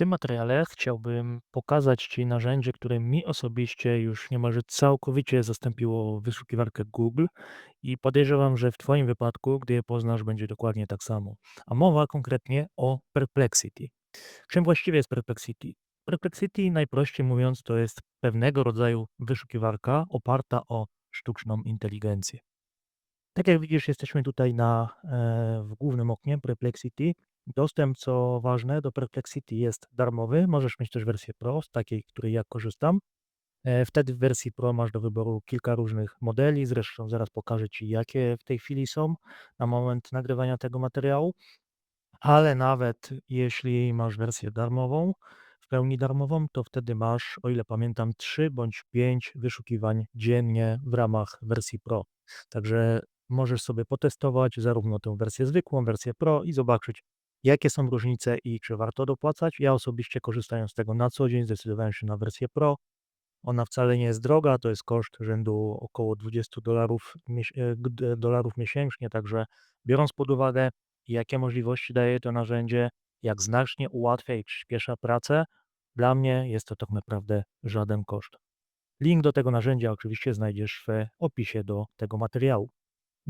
tym materiale chciałbym pokazać Ci narzędzie, które mi osobiście już niemalże całkowicie zastąpiło wyszukiwarkę Google i podejrzewam, że w Twoim wypadku, gdy je poznasz, będzie dokładnie tak samo. A mowa konkretnie o Perplexity. Czym właściwie jest Perplexity? Perplexity, najprościej mówiąc, to jest pewnego rodzaju wyszukiwarka oparta o sztuczną inteligencję. Tak jak widzisz, jesteśmy tutaj na, e, w głównym oknie Perplexity. Dostęp, co ważne, do Perplexity jest darmowy. Możesz mieć też wersję Pro, z takiej, której ja korzystam. E, Wtedy w wersji Pro masz do wyboru kilka różnych modeli. Zresztą zaraz pokażę Ci, jakie w tej chwili są na moment nagrywania tego materiału. Ale nawet jeśli masz wersję darmową, w pełni darmową, to wtedy masz, o ile pamiętam, 3 bądź 5 wyszukiwań dziennie w ramach wersji Pro. Także możesz sobie potestować zarówno tę wersję zwykłą, wersję Pro i zobaczyć, jakie są różnice i czy warto dopłacać. Ja osobiście korzystając z tego na co dzień zdecydowałem się na wersję Pro. Ona wcale nie jest droga, to jest koszt rzędu około 20 dolarów, e, dolarów miesięcznie, także biorąc pod uwagę, jakie możliwości daje to narzędzie, jak znacznie ułatwia i przyspiesza pracę, dla mnie jest to tak naprawdę żaden koszt. Link do tego narzędzia oczywiście znajdziesz w opisie do tego materiału.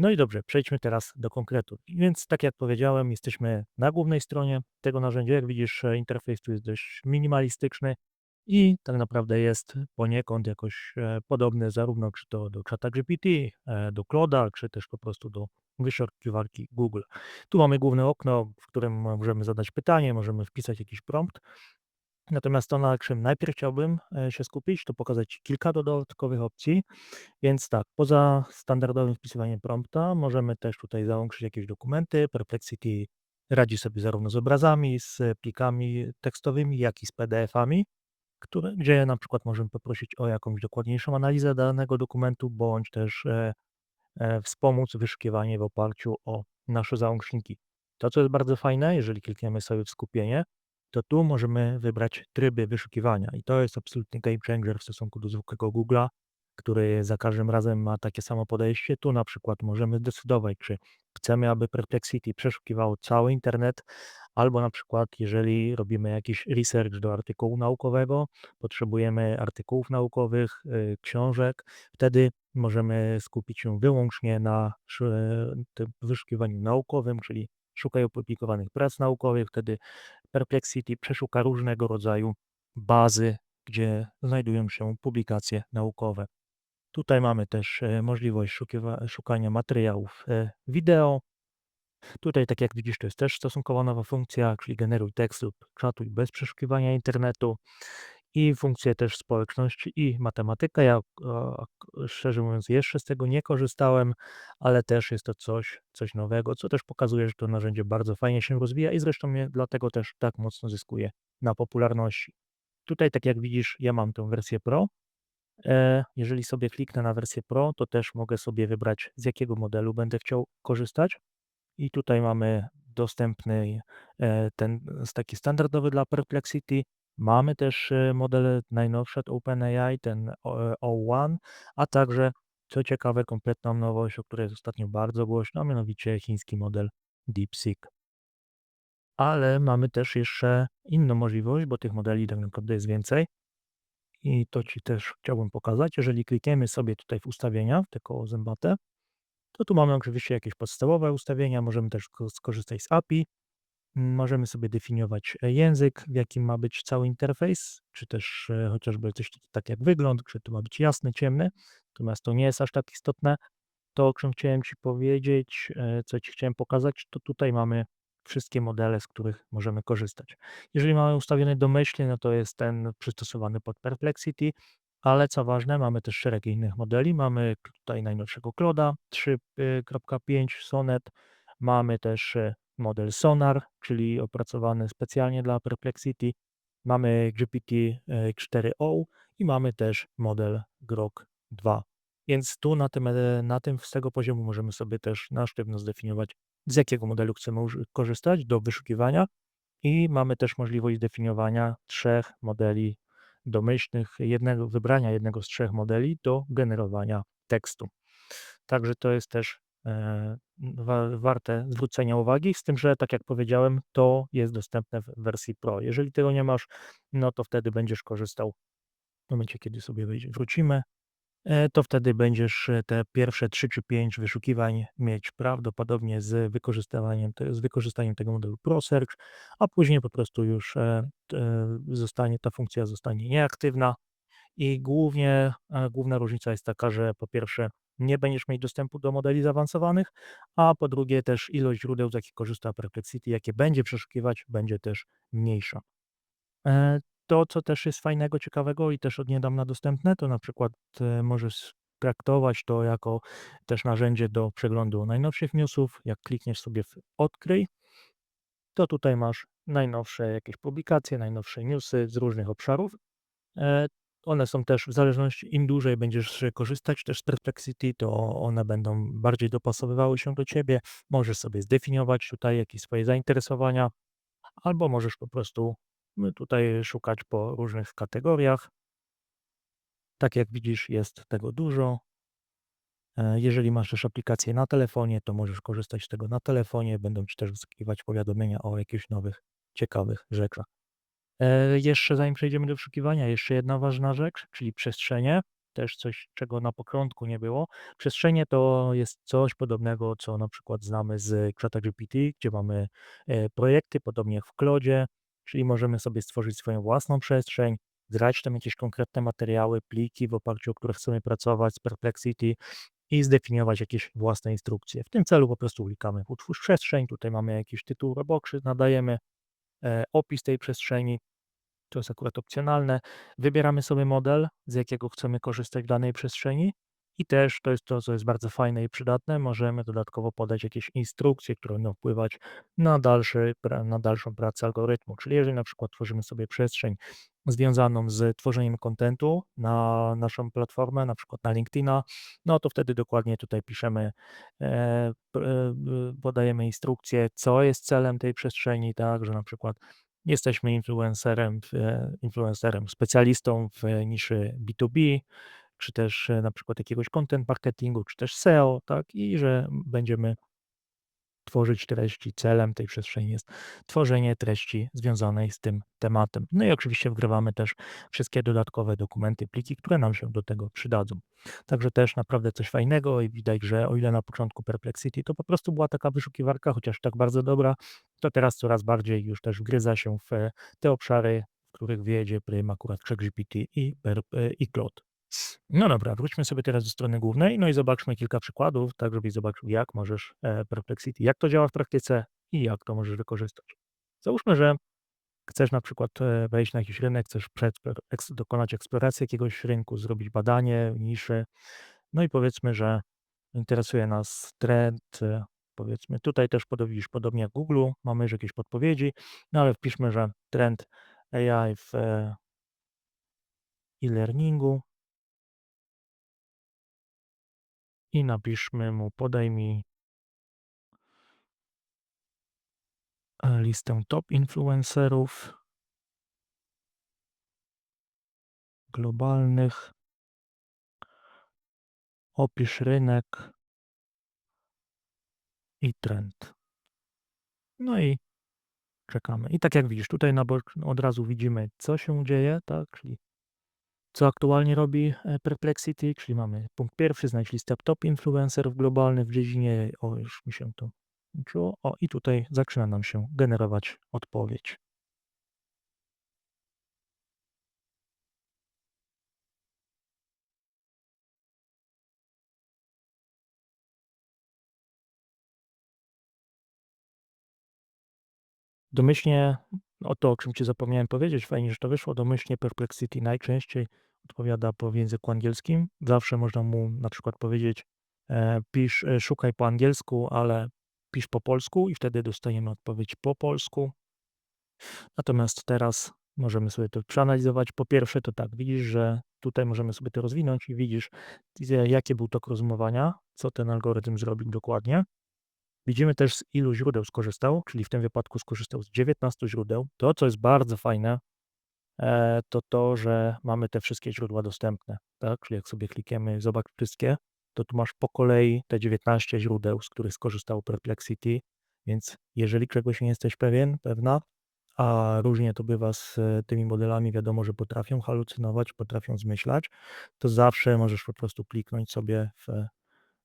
No i dobrze, przejdźmy teraz do konkretu. Więc tak jak powiedziałem, jesteśmy na głównej stronie tego narzędzia. Jak widzisz, e, interfejs tu jest dość minimalistyczny i tak naprawdę jest poniekąd jakoś e, podobny zarówno czy to do czata GPT, e, do Cloda, czy też po prostu do wyszukiwarki Google. Tu mamy główne okno, w którym możemy zadać pytanie, możemy wpisać jakiś prompt. Natomiast to, na czym najpierw chciałbym e, się skupić, to pokazać kilka dodatkowych opcji. Więc tak, poza standardowym wpisywaniem prompta możemy też tutaj załączyć jakieś dokumenty. Perplexity radzi sobie zarówno z obrazami, z plikami tekstowymi, jak i z PDF-ami, które, gdzie na przykład możemy poprosić o jakąś dokładniejszą analizę danego dokumentu, bądź też e, e, wspomóc wyszukiwanie w oparciu o nasze załączniki. To, co jest bardzo fajne, jeżeli klikniemy sobie w skupienie, to tu możemy wybrać tryby wyszukiwania i to jest absolutny game changer w stosunku do zwykłego Google'a, który za każdym razem ma takie samo podejście. Tu na przykład możemy zdecydować, czy chcemy, aby Perplexity przeszukiwało cały internet, albo na przykład jeżeli robimy jakiś research do artykułu naukowego, potrzebujemy artykułów naukowych, y, książek, wtedy możemy skupić się wyłącznie na tym wyszukiwaniu naukowym, czyli szukaj opublikowanych prac naukowych, wtedy Perplexity przeszuka różnego rodzaju bazy, gdzie znajdują się publikacje naukowe. Tutaj mamy też e, możliwość szukania materiałów e, wideo. Tutaj, tak jak widzisz, to jest też stosunkowo nowa funkcja, czyli generuj tekst lub czatuj bez przeszukiwania internetu i funkcje też społeczności i matematyka. Ja szczerze mówiąc jeszcze z tego nie korzystałem, ale też jest to coś, coś nowego, co też pokazuje, że to narzędzie bardzo fajnie się rozwija i zresztą mnie dlatego też tak mocno zyskuje na popularności. Tutaj, tak jak widzisz, ja mam tę wersję Pro. E, Jeżeli sobie kliknę na wersję Pro, to też mogę sobie wybrać, z jakiego modelu będę chciał korzystać. I tutaj mamy dostępny e, ten taki standardowy dla Perplexity. Mamy też e, model najnowszy od OpenAI, ten e, O1, a także, co ciekawe, kompletną nowość, o której jest ostatnio bardzo głośno, a mianowicie chiński model DeepSeek. Ale mamy też jeszcze inną możliwość, bo tych modeli tak naprawdę jest więcej. I to Ci też chciałbym pokazać. Jeżeli klikniemy sobie tutaj w ustawienia, w te koło zębate, to tu mamy oczywiście jakieś podstawowe ustawienia, możemy też ko- skorzystać z API, możemy sobie definiować e, język, w jakim ma być cały interfejs, czy też e, chociażby coś tak jak wygląd, czy to ma być jasny, ciemny, natomiast to nie jest aż tak istotne. To, o czym chciałem Ci powiedzieć, e, co Ci chciałem pokazać, to tutaj mamy wszystkie modele, z których możemy korzystać. Jeżeli mamy ustawiony domyślnie, no to jest ten przystosowany pod Perplexity, ale co ważne, mamy też szereg innych modeli. Mamy tutaj najnowszego Cloda 3.5 Sonnet, mamy też model Sonar, czyli opracowany specjalnie dla Perplexity. Mamy GPT-4o i mamy też model Grok 2. Więc tu na tym, e, na tym z tego poziomu możemy sobie też na sztywno zdefiniować, z jakiego modelu chcemy korzystać do wyszukiwania i mamy też możliwość zdefiniowania trzech modeli domyślnych, jednego, wybrania jednego z trzech modeli do generowania tekstu. Także to jest też e, wa warte zwrócenia uwagi, z tym, że tak jak powiedziałem, to jest dostępne w wersji Pro. Jeżeli tego nie masz, no to wtedy będziesz korzystał w momencie, kiedy sobie wrócimy, e, to wtedy będziesz e, te pierwsze 3 czy 5 wyszukiwań mieć prawdopodobnie z wykorzystywaniem te z wykorzystaniem tego modelu Pro Search, a później po prostu już, e, zostanie ta funkcja zostanie nieaktywna i głównie główna różnica jest taka, że po pierwsze nie będziesz mieć dostępu do modeli zaawansowanych, a po drugie też ilość źródeł, z jakich korzysta Perplexity, jakie będzie przeszukiwać, będzie też mniejsza. E, to, co też jest fajnego, ciekawego i też od niedawna dostępne, to na przykład e, możesz traktować to jako też narzędzie do przeglądu najnowszych newsów. Jak klikniesz sobie w odkryj, to tutaj masz najnowsze jakieś publikacje, najnowsze newsy z różnych obszarów. One są też w zależności im dłużej będziesz korzystać też z Perplexity, to one będą bardziej dopasowywały się do ciebie. Możesz sobie zdefiniować tutaj jakieś swoje zainteresowania, albo możesz po prostu y, tutaj szukać po różnych kategoriach. Tak jak widzisz, jest tego dużo. E, jeżeli masz też aplikację na telefonie, to możesz korzystać z tego na telefonie. Będą ci też wyskakiwać powiadomienia o jakichś nowych, ciekawych rzeczach. E, jeszcze zanim przejdziemy do wyszukiwania, jeszcze jedna ważna rzecz, czyli przestrzenie. Też coś, czego na początku nie było. Przestrzenie to jest coś podobnego, co na przykład znamy z ChatGPT, gdzie mamy e, projekty, podobnie jak w Clodzie, czyli możemy sobie stworzyć swoją własną przestrzeń, grać tam jakieś konkretne materiały, pliki, w oparciu o które chcemy pracować z Perplexity i zdefiniować jakieś własne instrukcje. W tym celu po prostu klikamy utwórz przestrzeń, tutaj mamy jakiś tytuł roboczy, nadajemy e, opis tej przestrzeni, to jest akurat opcjonalne. Wybieramy sobie model, z jakiego chcemy korzystać w danej przestrzeni i też to jest to, co jest bardzo fajne i przydatne, możemy dodatkowo podać jakieś instrukcje, które będą wpływać na, dalszy, na dalszą pracę algorytmu. Czyli jeżeli na przykład tworzymy sobie przestrzeń związaną z tworzeniem kontentu na naszą platformę, na przykład na LinkedIna, no to wtedy dokładnie tutaj piszemy, e, e, podajemy instrukcję, co jest celem tej przestrzeni, tak, że na przykład Jesteśmy influencerem, influencerem, specjalistą w niszy B2B, czy też e, na przykład jakiegoś content marketingu, czy też SEO, tak, i że będziemy tworzyć treści. Celem tej przestrzeni jest tworzenie treści związanej z tym tematem. No i oczywiście wgrywamy też wszystkie dodatkowe dokumenty, pliki, które nam się do tego przydadzą. Także też naprawdę coś fajnego i widać, że o ile na początku Perplexity to po prostu była taka wyszukiwarka, chociaż tak bardzo dobra, to teraz coraz bardziej już też wgryza się w te obszary, w których wiedzie prym akurat ChatGPT i, i Claude. No dobra, wróćmy sobie teraz do strony głównej, no i zobaczmy kilka przykładów, tak żebyś zobaczył, jak możesz e, Perplexity, jak to działa w praktyce i jak to możesz wykorzystać. Załóżmy, że chcesz na przykład e, wejść na jakiś rynek, chcesz przed, eks, dokonać eksploracji jakiegoś rynku, zrobić badanie, niszy, no i powiedzmy, że interesuje nas trend, e, powiedzmy, tutaj też widzisz, podobnie jak Google, mamy już jakieś podpowiedzi, no ale wpiszmy, że trend AI w e-learningu, i napiszmy mu, podaj mi e, listę top influencerów globalnych. Opisz rynek i trend. No i czekamy. I tak jak widzisz, tutaj na bok od razu widzimy, co się dzieje, tak? Czyli co aktualnie robi e, Perplexity, czyli mamy punkt pierwszy, znajdź listę top influencerów globalnych w dziedzinie, o już mi się to włączyło, o i tutaj zaczyna nam się generować odpowiedź. Domyślnie o to, o czym Ci zapomniałem powiedzieć, fajnie, że to wyszło, domyślnie Perplexity najczęściej odpowiada po języku angielskim. Zawsze można mu na przykład powiedzieć, e, pisz, e, szukaj po angielsku, ale pisz po polsku i wtedy dostajemy odpowiedź po polsku. Natomiast teraz możemy sobie to przeanalizować. Po pierwsze to tak, widzisz, że tutaj możemy sobie to rozwinąć i widzisz, jakie był tok rozumowania, co ten algorytm zrobił dokładnie. Widzimy też z ilu źródeł skorzystał, czyli w tym wypadku skorzystał z 19 źródeł. To, co jest bardzo fajne, e, to to, że mamy te wszystkie źródła dostępne, tak? Czyli jak sobie klikniemy zobacz wszystkie, to tu masz po kolei te 19 źródeł, z których skorzystało Perplexity, więc jeżeli czegoś nie jesteś pewien, pewna, a różnie to bywa z e, tymi modelami, wiadomo, że potrafią halucynować, potrafią zmyślać, to zawsze możesz po prostu kliknąć sobie w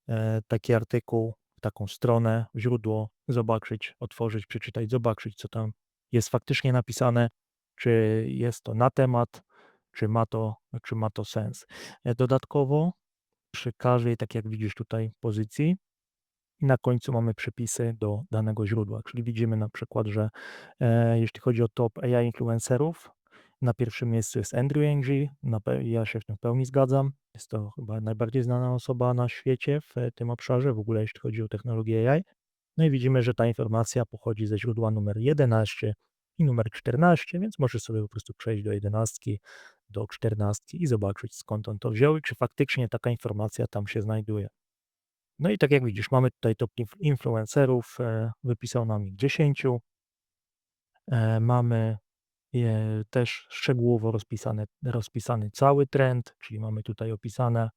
e, taki artykuł, taką stronę, źródło, zobaczyć, otworzyć, przeczytać, zobaczyć, co tam jest faktycznie napisane, czy jest to na temat, czy ma to, czy ma to sens. E, dodatkowo przy każdej, tak jak widzisz tutaj, pozycji na końcu mamy przypisy do danego źródła, czyli widzimy na przykład, że e, jeśli chodzi o top AI influencerów, na pierwszym miejscu jest Andrew Ng, ja się w tym w pełni zgadzam. Jest to chyba najbardziej znana osoba na świecie w e, tym obszarze, w ogóle jeśli chodzi o technologię AI. No i widzimy, że ta informacja pochodzi ze źródła numer 11 i numer 14, więc możesz sobie po prostu przejść do 11, do 14 i zobaczyć skąd on to wziął i czy faktycznie taka informacja tam się znajduje. No i tak jak widzisz, mamy tutaj top inf- influencerów, e, wypisał nam ich 10. E, mamy je też szczegółowo rozpisany cały trend, czyli mamy tutaj opisane,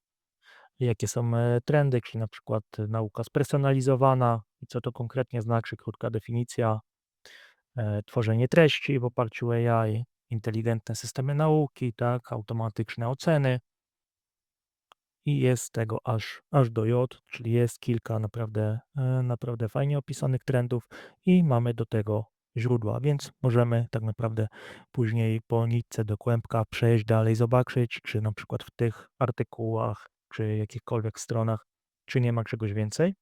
jakie są e, trendy, czyli na przykład e, nauka spersonalizowana i co to konkretnie znaczy, krótka definicja, e, tworzenie treści w oparciu o AI, inteligentne systemy nauki, tak, automatyczne oceny, i jest tego aż, aż do J, czyli jest kilka naprawdę, e, naprawdę fajnie opisanych trendów i mamy do tego źródła, więc możemy tak naprawdę później po nitce do kłębka przejść dalej, zobaczyć, czy na przykład w tych artykułach, czy jakichkolwiek stronach, czy nie ma czegoś więcej.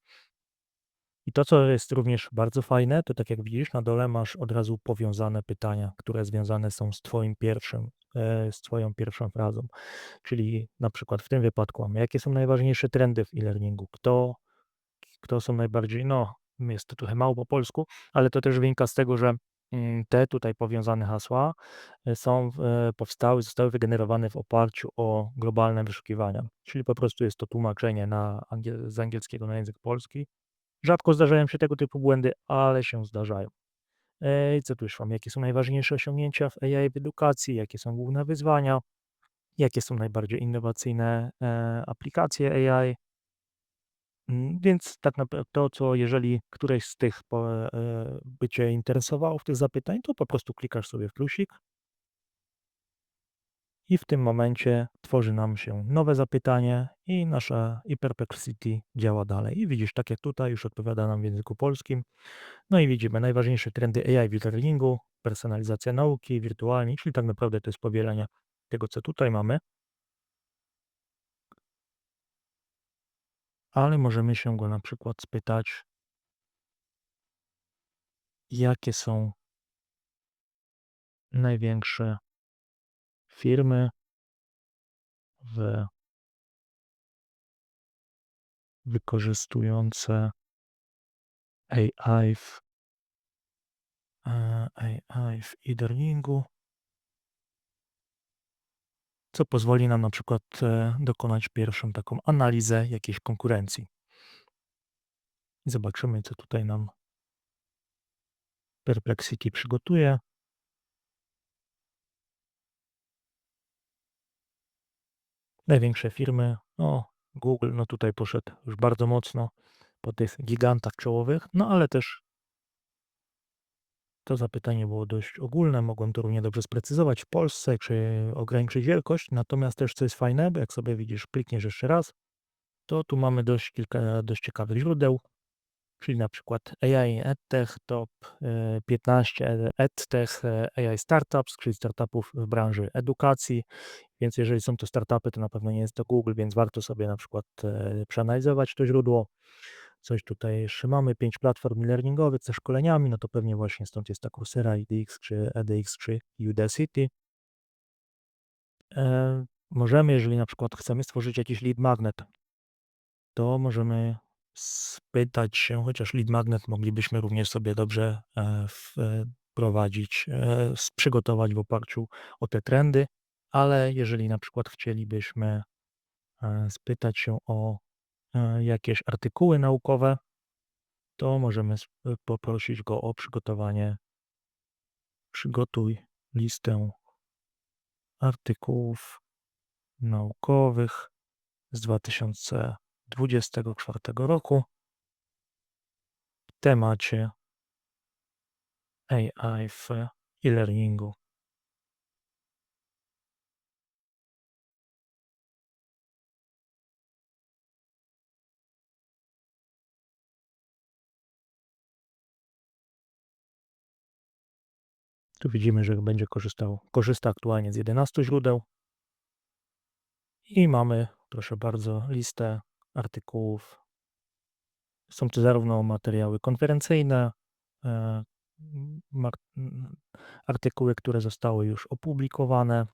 I to, co jest również bardzo fajne, to tak jak widzisz, na dole masz od razu powiązane pytania, które związane są z Twoim pierwszym, e, z Twoją pierwszą frazą. Czyli na przykład w tym wypadku jakie są najważniejsze trendy w e-learningu, kto, kto są najbardziej, no jest to trochę mało po polsku, ale to też wynika z tego, że mm, te tutaj powiązane hasła e, są, e, powstały, zostały wygenerowane w oparciu o globalne wyszukiwania. Czyli po prostu jest to tłumaczenie na z angielskiego na język polski Rzadko zdarzają się tego typu błędy, ale się zdarzają. E, co tu już mam? Jakie są najważniejsze osiągnięcia w AI w edukacji? Jakie są główne wyzwania? Jakie są najbardziej innowacyjne aplikacje AI? Mm, Więc tak naprawdę to, co jeżeli któreś z tych e, by Cię interesowało w tych zapytań, to po prostu klikasz sobie w plusik i w tym momencie tworzy nam się nowe zapytanie i nasza Hyperplexity działa dalej. I widzisz, tak jak tutaj, już odpowiada nam w języku polskim. No i widzimy najważniejsze trendy AI w learningu, personalizacja nauki, wirtualnie, czyli tak naprawdę to jest powielenie tego, co tutaj mamy. Ale możemy się go na przykład spytać, jakie są największe firmy w wykorzystujące AI w, e, AI w e-learningu, co pozwoli nam na przykład e, dokonać pierwszą taką analizę jakiejś konkurencji. Zobaczymy, co tutaj nam Perplexity przygotuje. Największe firmy, no Google, no tutaj poszedł już bardzo mocno po tych gigantach czołowych, no ale też to zapytanie było dość ogólne, mogłem to równie dobrze sprecyzować w Polsce, czy ograniczyć wielkość, natomiast też co jest fajne, jak sobie widzisz, klikniesz jeszcze raz, to tu mamy dość kilka dość ciekawych źródeł, czyli na przykład AI EdTech Top e, 15 EdTech e, AI Startups, czyli startupów w branży edukacji, więc jeżeli są to startupy, to na pewno nie jest to Google, więc warto sobie na przykład e, przeanalizować to źródło. Coś tutaj jeszcze mamy, 5 platform learningowych ze szkoleniami, no to pewnie właśnie stąd jest ta Coursera, edX, czy edX, czy Udacity. E, możemy, jeżeli na przykład chcemy stworzyć jakiś lead magnet, to możemy spytać się, chociaż lead magnet moglibyśmy również sobie dobrze e, wprowadzić, e, s- przygotować w oparciu o te trendy, ale jeżeli na przykład chcielibyśmy e, spytać się o e, jakieś artykuły naukowe, to możemy s- poprosić go o przygotowanie. Przygotuj listę artykułów naukowych z 2000 2024 roku w temacie AI w e-learningu. Tu widzimy, że będzie korzystał korzysta aktualnie z 11 źródeł. I mamy, proszę bardzo, listę artykułów. Są to zarówno materiały konferencyjne, e, artykuły, które zostały już opublikowane.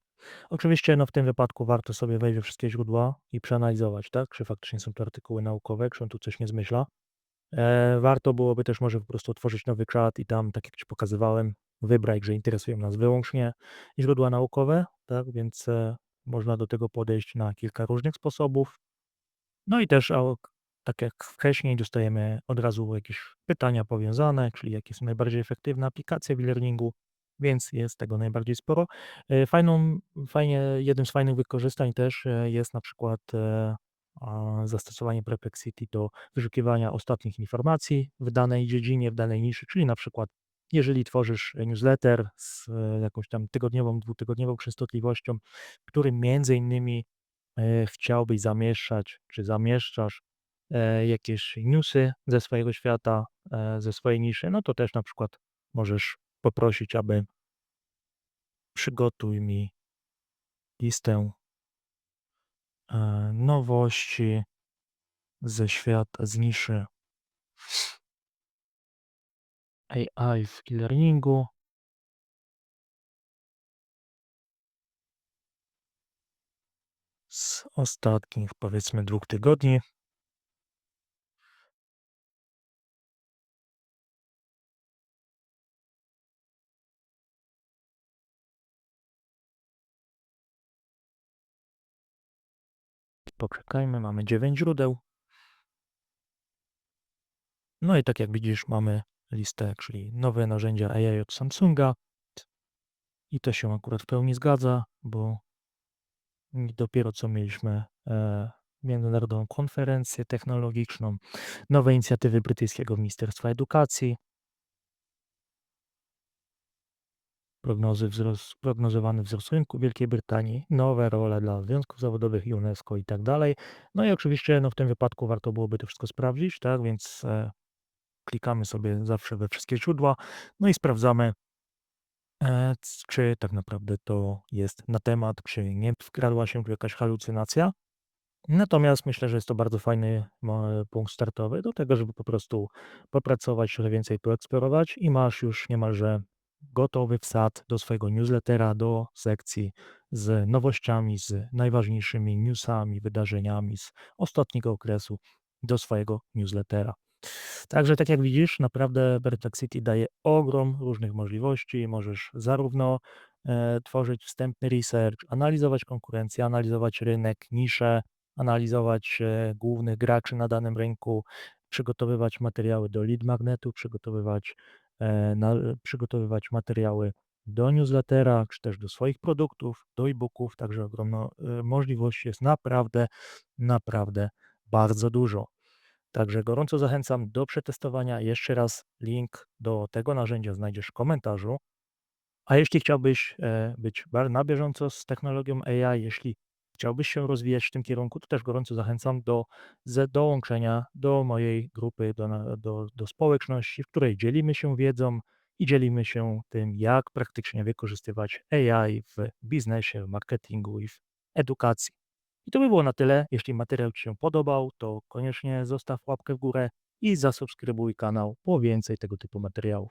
Oczywiście, no, w tym wypadku warto sobie wejść we wszystkie źródła i przeanalizować, tak, czy faktycznie są to artykuły naukowe, czy on tu coś nie zmyśla. E, warto byłoby też może po prostu otworzyć nowy czat i tam, tak jak Ci pokazywałem, wybrać, że interesują nas wyłącznie źródła naukowe, tak, więc, e, można do tego podejść na kilka różnych sposobów. No i też, tak jak wcześniej dostajemy od razu jakieś pytania powiązane, czyli jakie są najbardziej efektywne aplikacje w e-learningu, więc jest tego najbardziej sporo. E, fajną fajnie jednym z fajnych wykorzystań też, e, jest na przykład, zastosowanie Perplexity do wyszukiwania ostatnich informacji w danej dziedzinie, w danej niszy, czyli na przykład jeżeli tworzysz newsletter z jakąś tam tygodniową, dwutygodniową częstotliwością, w którym między innymi, e, chciałbyś zamieszczać, czy zamieszczasz, e, jakieś newsy ze swojego świata, e, ze swojej niszy, no to też na przykład możesz poprosić, aby przygotuj mi listę e, nowości ze świata, z niszy AI w e-learningu. Z ostatnich, powiedzmy, 2 tygodni. Poczekajmy, mamy 9 źródeł. No i tak jak widzisz, mamy listę, czyli nowe narzędzia AI od Samsunga. I to się akurat w pełni zgadza, bo dopiero co mieliśmy, e, międzynarodową konferencję technologiczną, nowe inicjatywy brytyjskiego Ministerstwa Edukacji. Prognozy wzrost prognozowany wzrost rynku Wielkiej Brytanii, nowe role dla związków zawodowych UNESCO i tak dalej. No i oczywiście, no, w tym wypadku warto byłoby to wszystko sprawdzić, tak, więc, e, klikamy sobie zawsze we wszystkie źródła, no i sprawdzamy e, czy tak naprawdę to jest na temat, czy nie wkradła się tu jakaś halucynacja. Natomiast myślę, że jest to bardzo fajny punkt startowy do tego, żeby po prostu popracować, trochę więcej poeksplorować i masz już niemalże gotowy wsad do swojego newslettera, do sekcji z nowościami, z najważniejszymi newsami, wydarzeniami z ostatniego okresu do swojego newslettera. Także tak jak widzisz, naprawdę Perplexity daje ogrom różnych możliwości. Możesz zarówno, e, tworzyć wstępny research, analizować konkurencję, analizować rynek, nisze, analizować, e, głównych graczy na danym rynku, przygotowywać materiały do lead magnetu, przygotowywać, e, na przygotowywać materiały do newslettera, czy też do swoich produktów, do e-booków, także ogromno e, możliwości jest naprawdę, naprawdę bardzo dużo. Także gorąco zachęcam do przetestowania. Jeszcze raz link do tego narzędzia znajdziesz w komentarzu. A jeśli chciałbyś, e, być na bieżąco z technologią AI, jeśli chciałbyś się rozwijać w tym kierunku, to też gorąco zachęcam do dołączenia do mojej grupy, do do do społeczności, w której dzielimy się wiedzą i dzielimy się tym, jak praktycznie wykorzystywać AI w biznesie, w marketingu i w edukacji. I to by było na tyle. Jeśli materiał Ci się podobał, to koniecznie zostaw łapkę w górę i zasubskrybuj kanał po więcej tego typu materiałów.